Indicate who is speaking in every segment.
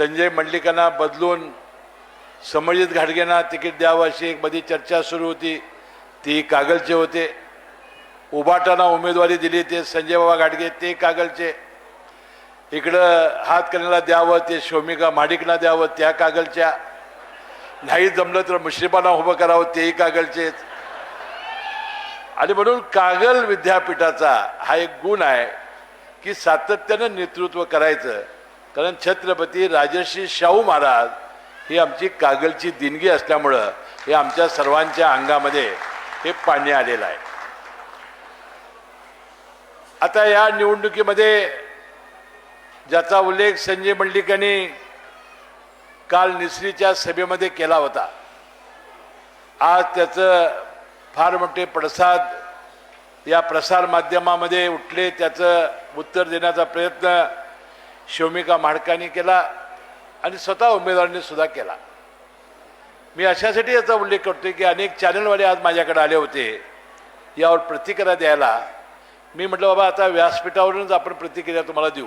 Speaker 1: संजय मंडलिकांना बदलून समजित घाटगेंना तिकीट द्यावं अशी एक मध्ये चर्चा सुरू होती. ती कागलचे होते. उबाटांना उमेदवारी दिली ते संजय बाबा घाटगे ते कागलचे. इकडं हातकणीला द्यावं ते शोमिका माडिकना द्यावं त्या कागलच्या. नाही जमलं तर मुश्रीफांना उभं करावं तेही कागलचेच. आणि म्हणून कागल विद्यापीठाचा हा एक गुण आहे की सातत्यानं नेतृत्व करायचं. कारण छत्रपती राजर्षी शाहू महाराज ही आमची कागलची देणगी असल्यामुळं हे आमच्या सर्वांच्या अंगामध्ये हे पाणी आलेलं आहे. आता या निवडणुकीमध्ये ज्याचा उल्लेख संजय मंडलिकांनी काल निसरीच्या सभेमध्ये केला होता. आज त्याचं फार मोठे पडसाद या प्रसार माध्यमामध्ये उठले त्याचं उत्तर देण्याचा प्रयत्न शिवमिका म्हाडकांनी केला आणि स्वतः उमेदवारांनी सुद्धा केला. मी अशासाठी याचा उल्लेख करतोय की अनेक चॅनलवाले आज माझ्याकडे आले होते. यावर प्रतिक्रिया द्यायला मी म्हटलं बाबा आता व्यासपीठावरूनच आपण प्रतिक्रिया तुम्हाला देऊ.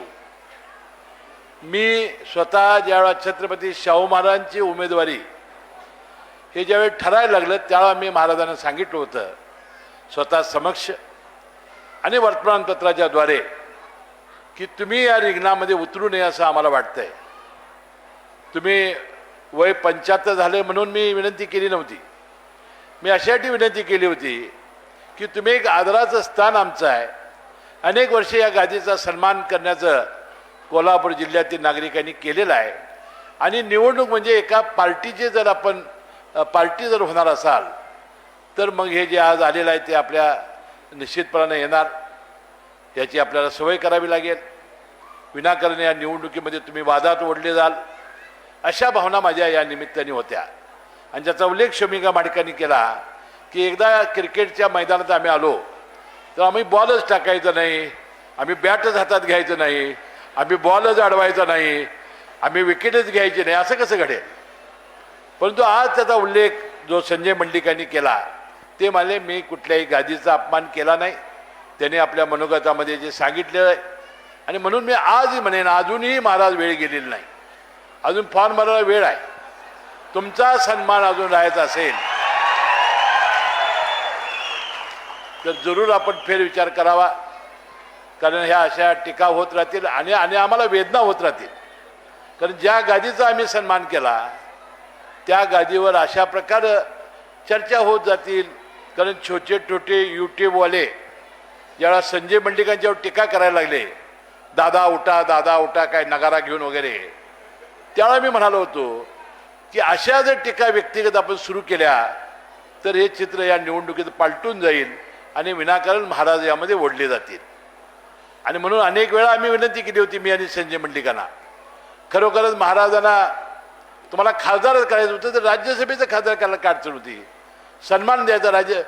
Speaker 1: मी स्वतः ज्यावेळा छत्रपती शाहू महाराजांची उमेदवारी हे ज्यावेळी ठरायला लागलं त्यावेळा मी महाराजांना सांगितलं होतं. स्वतः समक्ष आणि वर्तमानपत्राच्याद्वारे की तुम्ही या रिंगणामध्ये उतरू नये असं आम्हाला वाटतंय. तुम्ही वय पंच्याहत्तर झाले म्हणून मी विनंती केली नव्हती. मी अशासाठी विनंती केली होती की तुम्ही एक आदराचं स्थान आमचं आहे. अनेक वर्षे या गादीचा सन्मान करण्याचं कोल्हापूर जिल्ह्यातील नागरिकांनी केलेलं आहे. आणि निवडणूक म्हणजे एका पार्टीचे जर आपण पार्टी जर होणार असाल तर मग हे जे आज आलेलं आहे ते आपल्या निश्चितपणाने येणार. याची आपल्याला सवय करावी लागेल. विनाकारण या निवडणुकीमध्ये तुम्ही वादात ओढले जाल. अशा भावना माझ्या या निमित्ताने होत्या. आणि ज्याचा उल्लेख शमिका माडिकांनी केला की एकदा क्रिकेटच्या मैदानात आम्ही आलो तर आम्ही बॉलच टाकायचं नाही आम्ही बॅटच हातात घ्यायचं नाही आम्ही बॉलच अडवायचा नाही आम्ही विकेटच घ्यायची नाही असं कसं घडेल? परंतु आज त्याचा उल्लेख जो संजय मंडिकांनी केला ते मला मी कुठल्याही गादीचा अपमान केला नाही. त्याने आपल्या मनोगतामध्ये जे सांगितलं आहे. आणि म्हणून मी आजही म्हणेन अजूनही महाराज वेळ गेलेली नाही. अजून फॉर्म भरायला वेळ आहे. तुमचा सन्मान अजून राहायचा असेल. तर जरूर आपण फेरविचार करावा. कारण ह्या अशा टीका होत राहतील आणि आणि आम्हाला वेदना होत राहतील. कारण ज्या गादीचा आम्ही सन्मान केला त्या गादीवर अशा प्रकारे चर्चा होत जातील. कारण छोटे छोटे यूट्यूबवाले ज्यावेळा संजय मंडिकांच्यावर टीका करायला लागले दादा उठा दादा उठा काय नगारा घेऊन वगैरे. त्यावेळा मी म्हणालो होतो की अशा जर टीका व्यक्तिगत आपण सुरू केल्या तर हे चित्र या निवडणुकीत पालटून जाईल आणि विनाकारण महाराज यामध्ये ओढले जातील. आणि म्हणून अनेक वेळा आम्ही विनंती केली होती मी आणि संजय मंडिकांना. खरोखरच महाराजांना तुम्हाला खासदारच करायचं होतं तर राज्यसभेचं खासदार करायला काय अडचण होती? सन्मान द्यायचा राज्य